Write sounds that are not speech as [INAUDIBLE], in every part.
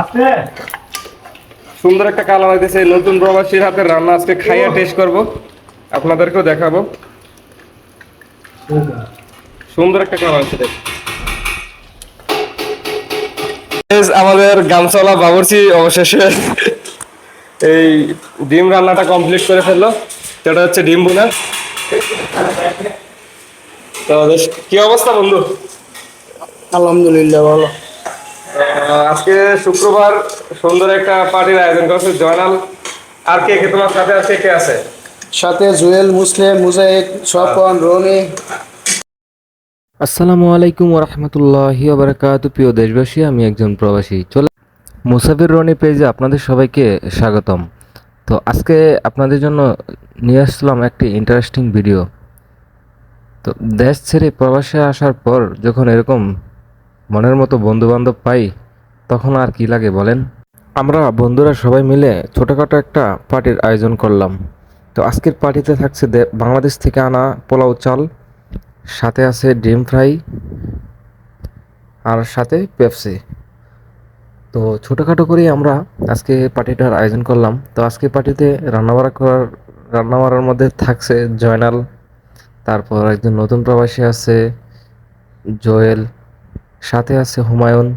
আস্তে সুন্দর একটা কালার হইতেছে নতুন প্রবাসীর হাতে রান্না আজকে খাইয়া টেস্ট করব। আপনাদেরকেও দেখাবো। সুন্দর। একটা কালার আছে। Guys, আমাদের গামছালা বাবুর্চি অবশেষে এই ডিম রান্নাটা কমপ্লিট করে ফেলল। সেটা হচ্ছে ডিম বুনা তো বেশ, কি অবস্থা বন্ধু? আলহামদুলিল্লাহ ভালো। আজকে শুক্রবার সুন্দর একটা পার্টির আয়োজন করছে জয়নাল। আর কে কে তোমার সাথে আছে কে আছে? সাথে জুয়েল মুসলিম মুজাহিদ স্বপন রনি। আসসালামু আলাইকুম ওরহমতুল্লাহি ওবরাকাত। প্রিয় দেশবাসী আমি একজন প্রবাসী। চলে মুসাফির রনি পেজে আপনাদের সবাইকে স্বাগতম। তো আজকে আপনাদের জন্য নিয়ে আসলাম একটি ইন্টারেস্টিং ভিডিও তো দেশ ছেড়ে প্রবাসে আসার পর যখন এরকম মনের মতো বন্ধু বান্ধব পাই তখন আর কি লাগে বলেন? আমরা বন্ধুরা সবাই মিলে ছোটোখাটো একটা পার্টির আয়োজন করলাম। তো আজকের পার্টিতে থাকছে বাংলাদেশ থেকে আনা পোলাও চাল, সাথে আছে ডিম ফ্রাই, আর সাথে পেপসি। তো ছোটোখাটো করেই আমরা আজকে পার্টিটার আয়োজন করলাম। তো আজকে পার্টিতে রান্নাবাড়া করার, রান্নাবাড়ার মধ্যে থাকছে জয়নাল, তারপর একজন নতুন প্রবাসী আছে, জোয়েল, সাথে আছে হুমায়ুন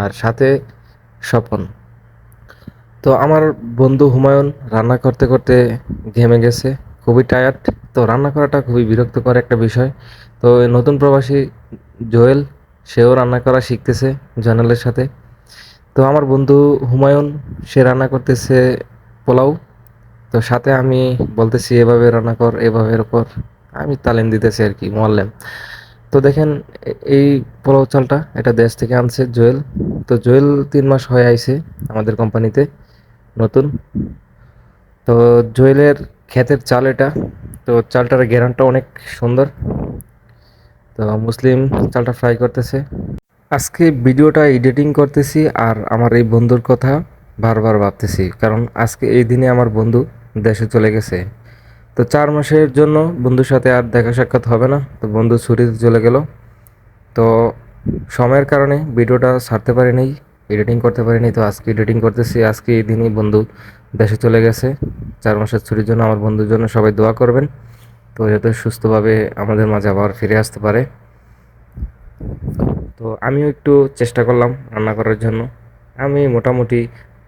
আর সাথে স্বপন। তো আমার বন্ধু হুমায়ুন রান্না করতে করতে ঘেমে গেছে, খুবই টায়ার্ড তো রান্না করাটা খুবই বিরক্তকর একটা বিষয়। তো নতুন প্রবাসী জোয়েল, সেও রান্না করা শিখতেছে জয়নালের সাথে। তো আমার বন্ধু হুমায়ুন, সে রান্না করতেছে পোলাও। তো সাথে আমি বলতেছি, এভাবে রান্না কর, এভাবে কর। আমি তালিম দিতেছি আর কি, মোয়াল্লেম। তো দেখেন এই পোলাও চালটা এটা দেশ থেকে আনছে জোয়েল। তো জোয়েল তিন মাস হয়ে আইছে আমাদের কোম্পানিতে, নতুন। তো জোয়েলের ক্ষেতের চাল এটা। তো চালটার গ্যারান্টটা অনেক সুন্দর। তো মুসলিম চালটা ফ্রাই করতেছে। আজকে ভিডিওটা এডিটিং করতেছি আর আমার এই বন্ধুর কথা বারবার ভাবতেছি, কারণ আজকে এই দিনে আমার বন্ধু দেশে চলে গেছে। তো চার মাসের জন্য বন্ধুর সাথে আর দেখা সাক্ষাৎ হবে না, তো বন্ধু ছুটিতে চলে গেল। তো সময়ের কারণে ভিডিওটা ছাড়তে পারিনি, এডিটিং করতে পারি পারিনি, তো আজকে এডিটিং করতেছি, আজকে এই দিনই বন্ধু দেশে চলে গেছে। চার মাসের ছুটির জন্য আমার বন্ধুর জন্য সবাই দোয়া করবেন, তো যাতে সুস্থভাবে আমাদের মাঝে আবার ফিরে আসতে পারে। তো আমিও একটু চেষ্টা করলাম রান্না করার জন্য, আমি মোটামুটি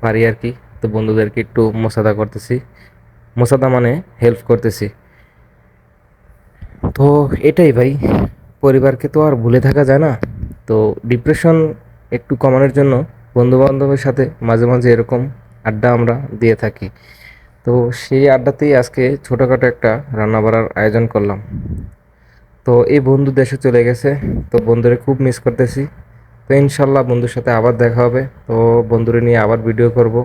পারি আর কি, তো বন্ধুদেরকে একটু মশাদা করতেছি। মশাদা মানে হেল্প করতেছি। তো এটাই ভাই, পরিবারকে তো আর ভুলে থাকা যায় না। তো ডিপ্রেশন একটু কমানোর জন্য বন্ধু বান্ধবের সাথে মাঝে মাঝে এরকম আড্ডা আমরা দিয়ে থাকি। তো সেই আড্ডাতেই আজকে ছোটোখাটো একটা রান্না বাড়ার আয়োজন করলাম। তো এই বন্ধু দেশে চলে গেছে, তো বন্ধুরে খুব মিস করতেছি। তো ইনশাল্লাহ বন্ধুর সাথে আবার দেখা হবে। তো বন্ধুরে নিয়ে আবার ভিডিও করব।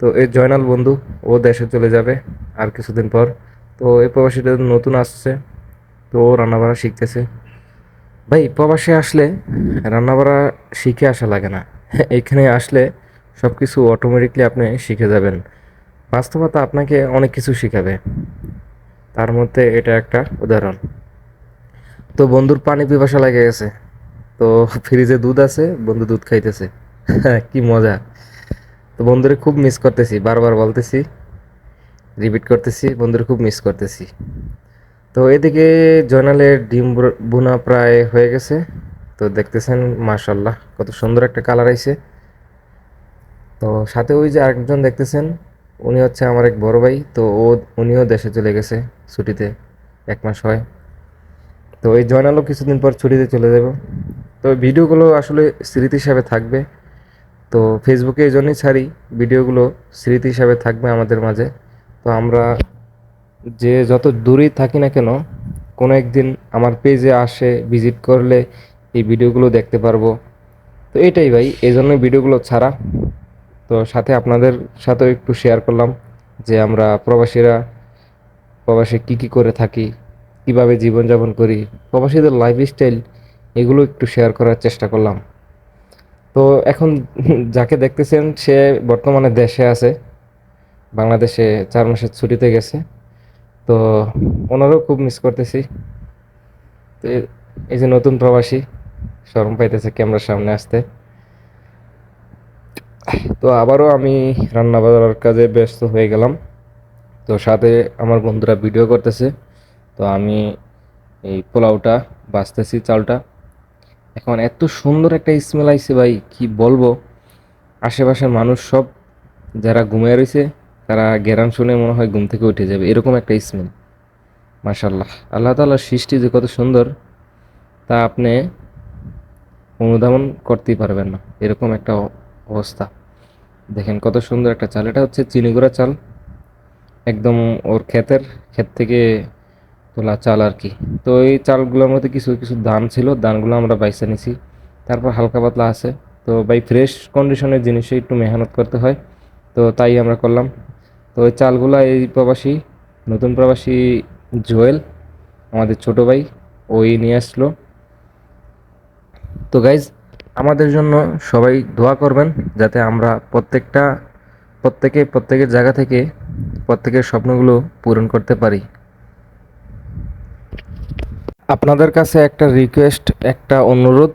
তো এই জয়নাল বন্ধু, ও দেশে চলে যাবে আর কিছুদিন পর। তো এই প্রবাসীটা নতুন আসছে, তো ও রান্নাবাড়া শিখতেছে। ভাই, প্রবাসে আসলে রান্নাবাড়া শিখে আসা লাগে না। [LAUGHS] এখানে আসলে সব কিছু অটোমেটিকলি আপনি শিখে যাবেন। বাস্তবতা আপনাকে অনেক কিছু শিখাবে। তার মধ্যে এটা একটা উদাহরণ। তো বন্ধুর পানি পিপাসা লেগে গেছে। তো ফ্রিজে দুধ আছে, বন্ধু দুধ খাইতেছে। [LAUGHS] কি মজা। তো বন্ধুরে খুব মিস করতেছি, বারবার বলতেছি রিপিট করতেছি, বন্ধুরে খুব মিস করতেছি। তো এদিকে জয়নালের ডিম বোনা প্রায় হয়ে গেছে, তো দেখতেছেন মাশাল্লাহ কত সুন্দর একটা কালার আইছে। তো সাথে ওই যে আরেকজন দেখতেছেন, উনি হচ্ছে আমার এক বড় ভাই, তো ও, উনিও দেশে চলে গেছে ছুটিতে, এক মাস হয়। তো এই জয়নালও কিছুদিন পর ছুটিতে চলে যাব। তো ভিডিওগুলো আসলে স্মৃতি হিসাবে থাকবে। তো ফেসবুকে এই জন্যই ছাড়ি, ভিডিওগুলো স্মৃতি হিসাবে থাকবে আমাদের মাঝে। তো আমরা যে যত দূরেই থাকি না কেন, কোনো একদিন আমার পেজে আসে ভিজিট করলে এই ভিডিওগুলো দেখতে পারব। তো এটাই ভাই, এই জন্যই ভিডিওগুলো ছাড়া। তো সাথে আপনাদের সাথেও একটু শেয়ার করলাম যে আমরা প্রবাসীরা, প্রবাসে কী কী করে থাকি, কীভাবে জীবনযাপন করি, প্রবাসীদের লাইফস্টাইল এগুলো একটু শেয়ার করার চেষ্টা করলাম। তো এখন [LAUGHS] যাকে দেখতেছেন, সে বর্তমানে দেশে আছে। বাংলাদেশে চার মাসের ছুটিতে গেছে। তো ওনারও খুব মিস করতেছি। তো এই যে নতুন প্রবাসী, শরম পাইতেছে ক্যামেরার সামনে আসতে। তো আবারও আমি রান্না বান্নার কাজে ব্যস্ত হয়ে গেলাম। তো সাথে আমার বন্ধুরা ভিডিও করতেছে। তো আমি এই পোলাওটা বাছতেছি চালটা। এখন এত সুন্দর একটা স্মেল আইছে ভাই, কি বলব? আশেপাশের মানুষ সব যারা ঘুমিয়ে রয়েছে তারা গেরান শুনে মনে হয় ঘুম থেকে উঠে যাবে, এরকম একটা স্মেল মাশাল্লাহ আল্লাহ তাআলার সৃষ্টি যে কত সুন্দর, তা আপনি অনুধাবন করতেই পারবেন না, এরকম একটা অবস্থা। দেখেন কত সুন্দর একটা চাল, এটা হচ্ছে চিনিগুড়া চাল। একদম ওর ক্ষেতের, ক্ষেত থেকে তোলা চাল আর কি। তো এই চালগুলোর মধ্যে কিছু কিছু দান ছিল দানগুলো আমরা বাইসে নিছি। তারপর হালকা পাতলা আছে। তো বাই ফ্রেশ কন্ডিশনের জিনিসে একটু মেহনত করতে হয়। তো তাই আমরা করলাম। তো ওই চালগুলো এই প্রবাসী, নতুন প্রবাসী জোয়েল, আমাদের ছোট ভাই, ওই নিয়ে আসলো। তো গাইজ আমাদের জন্য সবাই দোয়া করবেন যাতে আমরা প্রত্যেকটা, প্রত্যেকে, প্রত্যেকের জায়গা থেকে প্রত্যেকের স্বপ্নগুলো পূরণ করতে পারি। আপনাদের কাছে একটা রিকোয়েস্ট একটা অনুরোধ।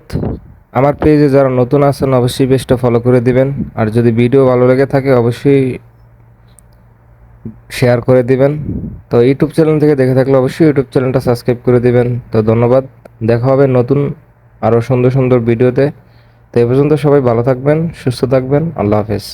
আমার পেজে যারা নতুন আছেন, অবশ্যই পেজটা ফলো করে দিবেন। আর যদি ভিডিও ভালো লেগে থাকে, অবশ্যই শেয়ার করে দিবেন। তো ইউটিউব চ্যানেল থেকে দেখে থাকলে অবশ্যই ইউটিউব চ্যানেলটা সাবস্ক্রাইব করে দিবেন। তো ধন্যবাদ। দেখা হবে নতুন আরও সুন্দর সুন্দর ভিডিওতে তো এ পর্যন্ত সবাই ভালো থাকবেন, সুস্থ থাকবেন। আল্লাহ হাফেজ।